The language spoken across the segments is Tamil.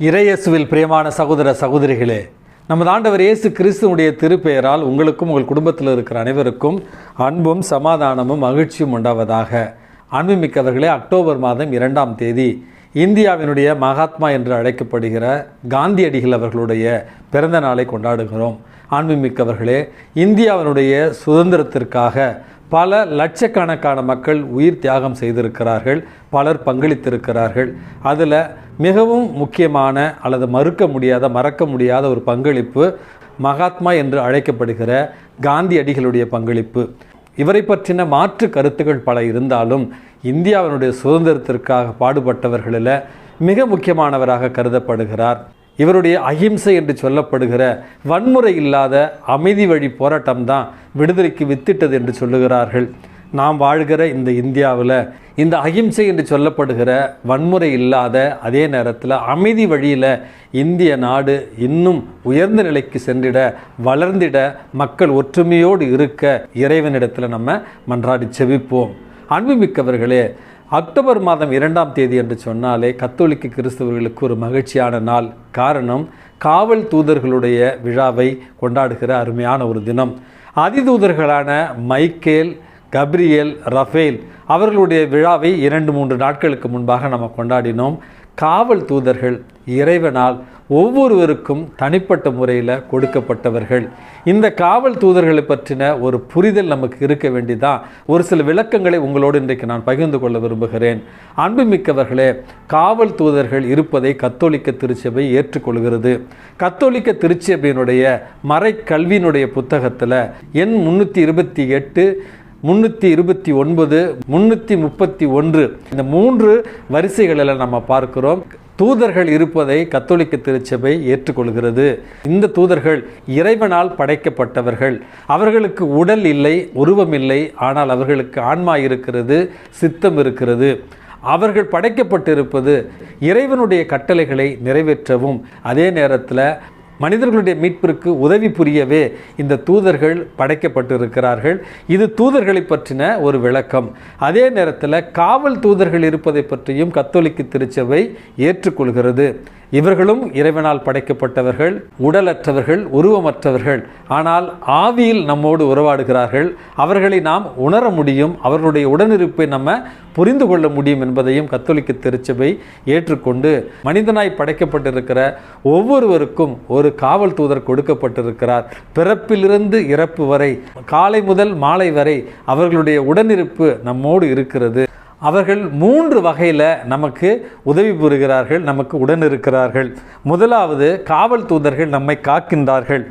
இறையேசுவில் பிரியமான சகோதர சகோதரிகளே நமது ஆண்டவர் இயேசு கிறிஸ்துவனுடைய திருப்பெயரால் உங்களுக்கும் உங்கள் குடும்பத்தில் இருக்கிற அனைவருக்கும் அன்பும் சமாதானமும் மகிழ்ச்சியும் உண்டாவதாக. அன்புமிக்கவர்களே அக்டோபர் மாதம் இரண்டாம் தேதி இந்தியாவினுடைய மகாத்மா என்று அழைக்கப்படுகிற காந்தியடிகள் அவர்களுடைய பிறந்த நாளை கொண்டாடுகிறோம். அன்புமிக்கவர்களே இந்தியாவினுடைய சுதந்திரத்திற்காக பல லட்சக்கணக்கான மக்கள் உயிர் தியாகம் செய்திருக்கிறார்கள் பலர் பங்களித்திருக்கிறார்கள். அதில் மிகவும் முக்கியமான அல்லது மறுக்க முடியாத மறக்க முடியாத ஒரு பங்களிப்பு மகாத்மா என்று அழைக்கப்படுகிற காந்தியடிகளுடைய பங்களிப்பு. இவரை பற்றின மாற்று கருத்துக்கள் பல இருந்தாலும் இந்தியாவினுடைய சுதந்திரத்திற்காக பாடுபட்டவர்களில் மிக முக்கியமானவராக கருதப்படுகிறார். இவருடைய அகிம்சை என்று சொல்லப்படுகிற வன்முறை இல்லாத அமைதி வழி போராட்டம் தான் விடுதலைக்கு வித்திட்டது என்று சொல்லுகிறார்கள். நாம் வாழ்கிற இந்த இந்தியாவில் இந்த அகிம்சை என்று சொல்லப்படுகிற வன்முறை இல்லாத அதே நேரத்தில் அமைதி வழியில் இந்திய நாடு இன்னும் உயர்ந்த நிலைக்கு சென்றிட வளர்ந்திட மக்கள் ஒற்றுமையோடு இருக்க இறைவனிடத்தில் நம்ம மன்றாடி செவிப்போம் அன்புமிக்கவர்களே அக்டோபர் மாதம் இரண்டாம் தேதி என்று சொன்னாலே கத்தோலிக்க கிறிஸ்தவர்களுக்கு ஒரு மகிழ்ச்சியான நாள். காரணம் காவல் தூதர்களுடைய விழாவை கொண்டாடுகிற அருமையான ஒரு தினம். அதிதூதர்களான மைக்கேல் கப்ரியல் ரஃபேல் அவர்களுடைய விழாவை இரண்டு மூன்று நாட்களுக்கு முன்பாக நம்ம கொண்டாடினோம். காவல் தூதர்கள் இறைவனால் ஒவ்வொருவருக்கும் தனிப்பட்ட முறையில் கொடுக்கப்பட்டவர்கள். இந்த காவல் தூதர்களை பற்றின ஒரு புரிதல் நமக்கு இருக்க வேண்டிதான். ஒரு சில விளக்கங்களை உங்களோடு இன்றைக்கு நான் பகிர்ந்து கொள்ள விரும்புகிறேன். அன்புமிக்கவர்களே காவல் தூதர்கள் இருப்பதை கத்தோலிக்க திருச்சபை ஏற்றுக்கொள்கிறது. கத்தோலிக்க திருச்சபையினுடைய மறைக்கல்வியினுடைய புத்தகத்தில் எண் முன்னூற்றி இருபத்தி எட்டு முன்னூற்றி இருபத்தி ஒன்பது முன்னூற்றி முப்பத்தி ஒன்று. இந்த மூன்று வரிசைகளில் நம்ம பார்க்கிறோம். தூதர்கள் இருப்பதை கத்தோலிக்க திருச்சபை ஏற்றுக்கொள்கிறது. இந்த தூதர்கள் இறைவனால் படைக்கப்பட்டவர்கள். அவர்களுக்கு உடல் இல்லை உருவம் இல்லை ஆனால் அவர்களுக்கு ஆன்மா இருக்கிறது சித்தம் இருக்கிறது. அவர்கள் படைக்கப்பட்டிருப்பது இறைவனுடைய கட்டளைகளை நிறைவேற்றவும். அதே நேரத்தில் மனிதர்களுடைய மீட்பிற்கு உதவி புரியவே இந்த தூதர்கள் படைக்கப்பட்டிருக்கிறார்கள். இது தூதர்களை பற்றின ஒரு விளக்கம். அதே நேரத்தில் காவல் தூதர்கள் இருப்பதை பற்றியும் கத்தோலிக்க திருச்சபை ஏற்றுக்கொள்கிறது. இவர்களும் இறைவனால் படைக்கப்பட்டவர்கள் உடலற்றவர்கள் உருவமற்றவர்கள். ஆனால் ஆவியில் நம்மோடு உறவாடுகிறார்கள். அவர்களை நாம் உணர முடியும். அவர்களுடைய உடனிருப்பை நம்ம புரிந்து கொள்ள முடியும் என்பதையும் கத்தோலிக்க திருச்சபை ஏற்றுக்கொண்டு மனிதனாய் படைக்கப்பட்டிருக்கிற ஒவ்வொருவருக்கும் ஒரு காவல் தூதர் கொடுக்கப்பட்டிருக்கிறார். பிறப்பிலிருந்து இறப்பு வரை காலை முதல் மாலை வரை அவர்களுடைய உடனிருப்பு நம்மோடு இருக்கிறது. அவர்கள் மூன்று வகையில் நமக்கு உதவி புரிகிறார்கள் நமக்கு உடன் இருக்கிறார்கள் முதலாவது காவல் தூதர்கள் நம்மை காக்கின்றார்கள்.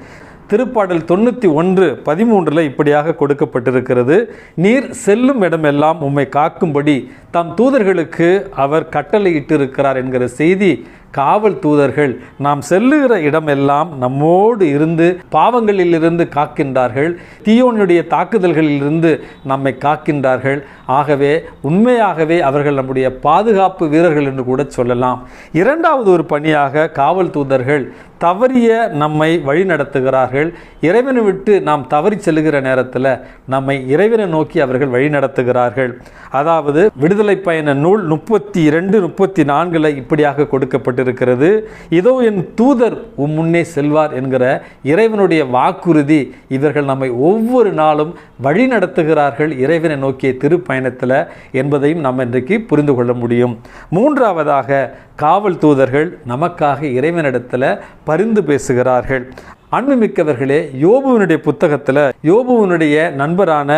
திருப்பாடல் தொண்ணூற்றி ஒன்று பதிமூன்றில் இப்படியாக கொடுக்கப்பட்டிருக்கிறது. நீர் செல்லும் இடமெல்லாம் உம்மை காக்கும்படி தம் தூதர்களுக்கு அவர் கட்டளையிட்டிருக்கிறார் என்கிற செய்தி காவல் தூதர்கள் நாம் செல்லுகிற இடமெல்லாம் நம்மோடு இருந்து பாவங்களிலிருந்து காக்கின்றார்கள். தீயோனுடைய தாக்குதல்களிலிருந்து நம்மை காக்கின்றார்கள். ஆகவே உண்மையாகவே அவர்கள் நம்முடைய பாதுகாப்பு வீரர்கள் என்று கூட சொல்லலாம். இரண்டாவது ஒரு பணியாக காவல் தூதர்கள் தவறிய நம்மை வழிநடத்துகிறார்கள். இறைவனை விட்டு நாம் தவறி செல்லுகிற நேரத்தில் நம்மை இறைவனை நோக்கி அவர்கள் வழி நடத்துகிறார்கள் அதாவது விடுதலை பயண நூல் முப்பத்தி இரண்டு முப்பத்தி நான்கில் இப்படியாக கொடுக்கப்பட்டு கொடுக்கப்பட்டிருக்கிறது. இதோ என் தூதர் உம் முன்னே செல்வார் என்கிற இறைவனுடைய வாக்குறுதி. இவர்கள் நம்மை ஒவ்வொரு நாளும் வழி நடத்துகிறார்கள் இறைவனை நோக்கிய திருப்பயணத்தில் என்பதையும் நாம் இன்றைக்கு புரிந்து கொள்ள முடியும். மூன்றாவதாக காவல் தூதர்கள் நமக்காக இறைவனிடத்தில் பரிந்து பேசுகிறார்கள். அன்புமிக்கவர்களே யோபுவினுடைய புத்தகத்தில் யோபுவினுடைய நண்பரான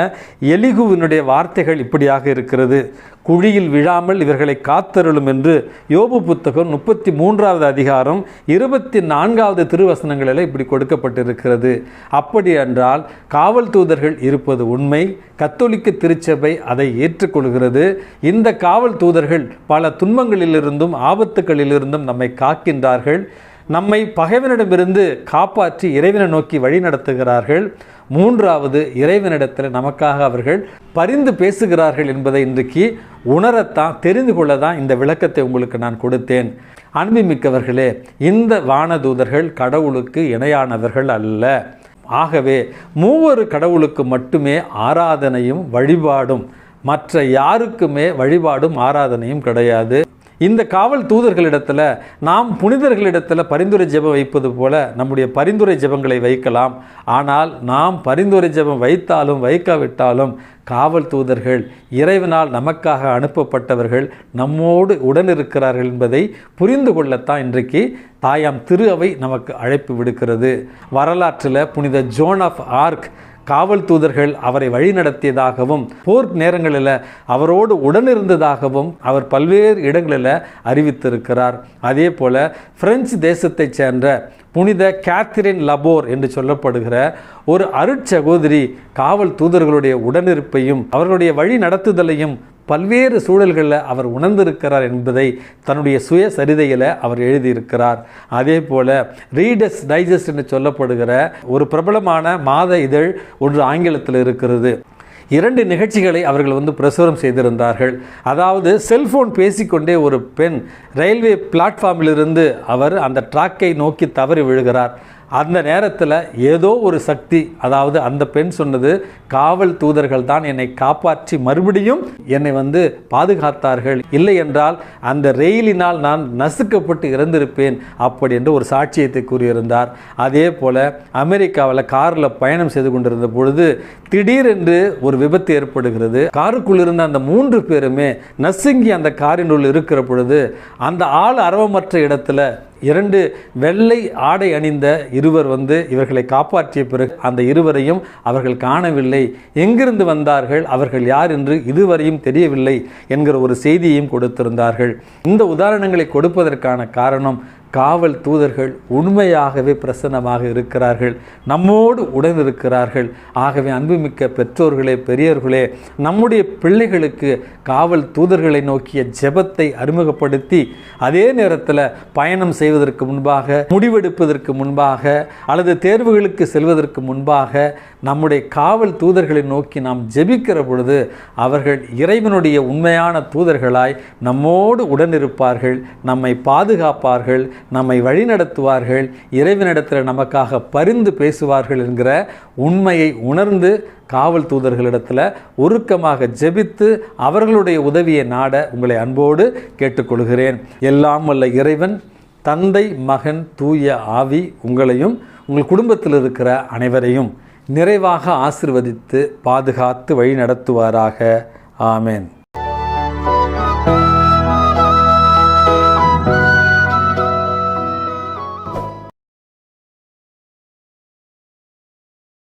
எலிகுவினுடைய வார்த்தைகள் இப்படியாக இருக்கிறது. குழியில் விழாமல் இவர்களை காத்தருளும் என்று யோபு புத்தகம் முப்பத்தி மூன்றாவது அதிகாரம் இருபத்தி நான்காவது திருவசனங்களில் இப்படி கொடுக்கப்பட்டிருக்கிறது. அப்படி என்றால் காவல் தூதர்கள் இருப்பது உண்மை கத்தோலிக்க திருச்சபை அதை ஏற்றுக்கொள்கிறது. இந்த காவல் தூதர்கள் பல துன்பங்களிலிருந்தும் ஆபத்துகளிலிருந்தும் நம்மை காக்கின்றார்கள். நம்மை பகைவனிடமிருந்து காப்பாற்றி இறைவனை நோக்கி வழி நடத்துகிறார்கள். மூன்றாவது இறைவனிடத்தில் நமக்காக அவர்கள் பரிந்து பேசுகிறார்கள் என்பதை இன்றைக்கு உணரத்தான் தெரிந்து கொள்ளத்தான் இந்த விளக்கத்தை உங்களுக்கு நான் கொடுத்தேன். அன்புமிக்கவர்களே இந்த வானதூதர்கள் கடவுளுக்கு இணையானவர்கள் அல்ல. ஆகவே மூவொரு கடவுளுக்கு மட்டுமே ஆராதனையும் வழிபாடும் மற்ற யாருக்குமே வழிபாடும் ஆராதனையும் கிடையாது. இந்த காவல் தூதர்களிடத்தில் நாம் புனிதர்களிடத்தில் பரிந்துரை ஜெபம் வைப்பது போல நம்முடைய பரிந்துரை ஜெபங்களை வைக்கலாம். ஆனால் நாம் பரிந்துரை ஜெபம் வைத்தாலும் வைக்காவிட்டாலும் காவல் தூதர்கள் இறைவனால் நமக்காக அனுப்பப்பட்டவர்கள் நம்மோடு உடன் இருக்கிறார்கள் என்பதை புரிந்து கொள்ளத்தான் இன்றைக்கு தாயாம் திரு அவை நமக்கு அழைப்பு விடுக்கிறது. வரலாற்றில் புனித ஜோன் ஆஃப் ஆர்க் காவல் தூதர்கள் அவரை வழிநடத்தியதாகவும் போர் நேரங்களில் அவரோடு உடனிருந்ததாகவும் அவர் பல்வேறு இடங்களில் அறிவித்திருக்கிறார். அதே போல் பிரெஞ்சு தேசத்தைச் சேர்ந்த புனித கேத்ரின் லபோர் என்று சொல்லப்படுகிற ஒரு அருட்சகோதரி காவல் தூதர்களுடைய உடனிருப்பையும் அவர்களுடைய வழி நடத்துதலையும் பல்வேறு சூழல்களில் அவர் உணர்ந்திருக்கிறார் என்பதை தன்னுடைய சுயசரிதையில் அவர் எழுதியிருக்கிறார். அதே போல் ரீடர்ஸ் டைஜஸ்ட் என்று சொல்லப்படுகிற ஒரு பிரபலமான மாத இதழ் ஒன்று ஆங்கிலத்தில் இருக்கிறது. இரண்டு நிகழ்ச்சிகளை அவர்கள் வந்து பிரசுரம் செய்திருந்தார்கள். அதாவது செல்போன் பேசிக்கொண்டே ஒரு பெண் ரயில்வே பிளாட்ஃபார்மிலிருந்து அவர் அந்த ட்ராக்கை நோக்கி தவறி விழுகிறார். அந்த நேரத்தில் ஏதோ ஒரு சக்தி அதாவது அந்த பெண் சொன்னது காவல் தூதர்கள் தான் என்னை காப்பாற்றி மறுபடியும் என்னை வந்து பாதுகாத்தார்கள். இல்லை என்றால் அந்த ரெயிலினால் நான் நசுக்கப்பட்டு இறந்திருப்பேன் அப்படி என்று ஒரு சாட்சியத்தை கூறியிருந்தார். அதே போல் அமெரிக்காவில் காரில் பயணம் செய்து கொண்டிருந்த பொழுது திடீரென்று ஒரு விபத்து ஏற்படுகிறது. காருக்குள் இருந்த அந்த மூன்று பேருமே நசுங்கி அந்த காரினுள் இருக்கிற பொழுது அந்த ஆள் அரவமற்ற இடத்துல இரண்டு வெள்ளை ஆடை அணிந்த இருவர் வந்து இவர்களை காப்பாற்றிய பிறகு அந்த இருவரையும் அவர்கள் காணவில்லை. எங்கிருந்து வந்தார்கள்? அவர்கள் யார் என்று இதுவரையும் தெரியவில்லை என்கிற ஒரு செய்தியையும் கொடுத்திருந்தார்கள். இந்த உதாரணங்களை கொடுப்பதற்கான காரணம் காவல் தூதர்கள் உண்மையாகவே பிரசன்னமாக இருக்கிறார்கள். நம்மோடு உடன் இருக்கிறார்கள் ஆகவே அன்புமிக்க பெற்றோர்களே பெரியவர்களே நம்முடைய பிள்ளைகளுக்கு காவல் தூதர்களை நோக்கிய ஜெபத்தை அறிமுகப்படுத்தி அதே நேரத்தில் பயணம் செய்வதற்கு முன்பாக முடிவெடுப்பதற்கு முன்பாக அல்லது தேர்வுகளுக்கு செல்வதற்கு முன்பாக நம்முடைய காவல் தூதர்களை நோக்கி நாம் ஜெபிக்கிற பொழுது அவர்கள் இறைவனுடைய உண்மையான தூதர்களாய் நம்மோடு உடனிருப்பார்கள் நம்மை பாதுகாப்பார்கள் நம்மை வழிநடத்துவார்கள் இறைவனிடத்தில் நமக்காக பரிந்து பேசுவார்கள் என்கிற உண்மையை உணர்ந்து காவல் தூதர்களிடத்தில் உருக்கமாக ஜெபித்து அவர்களுடைய உதவியை நாட உங்களை அன்போடு கேட்டுக்கொள்கிறேன். எல்லாம் வல்ல இறைவன் தந்தை மகன் தூய ஆவி உங்களையும் உங்கள் குடும்பத்தில் இருக்கிற அனைவரையும் நிறைவாக ஆசிர்வதித்து பாதுகாத்து வழி நடத்துவாராக ஆமேன்.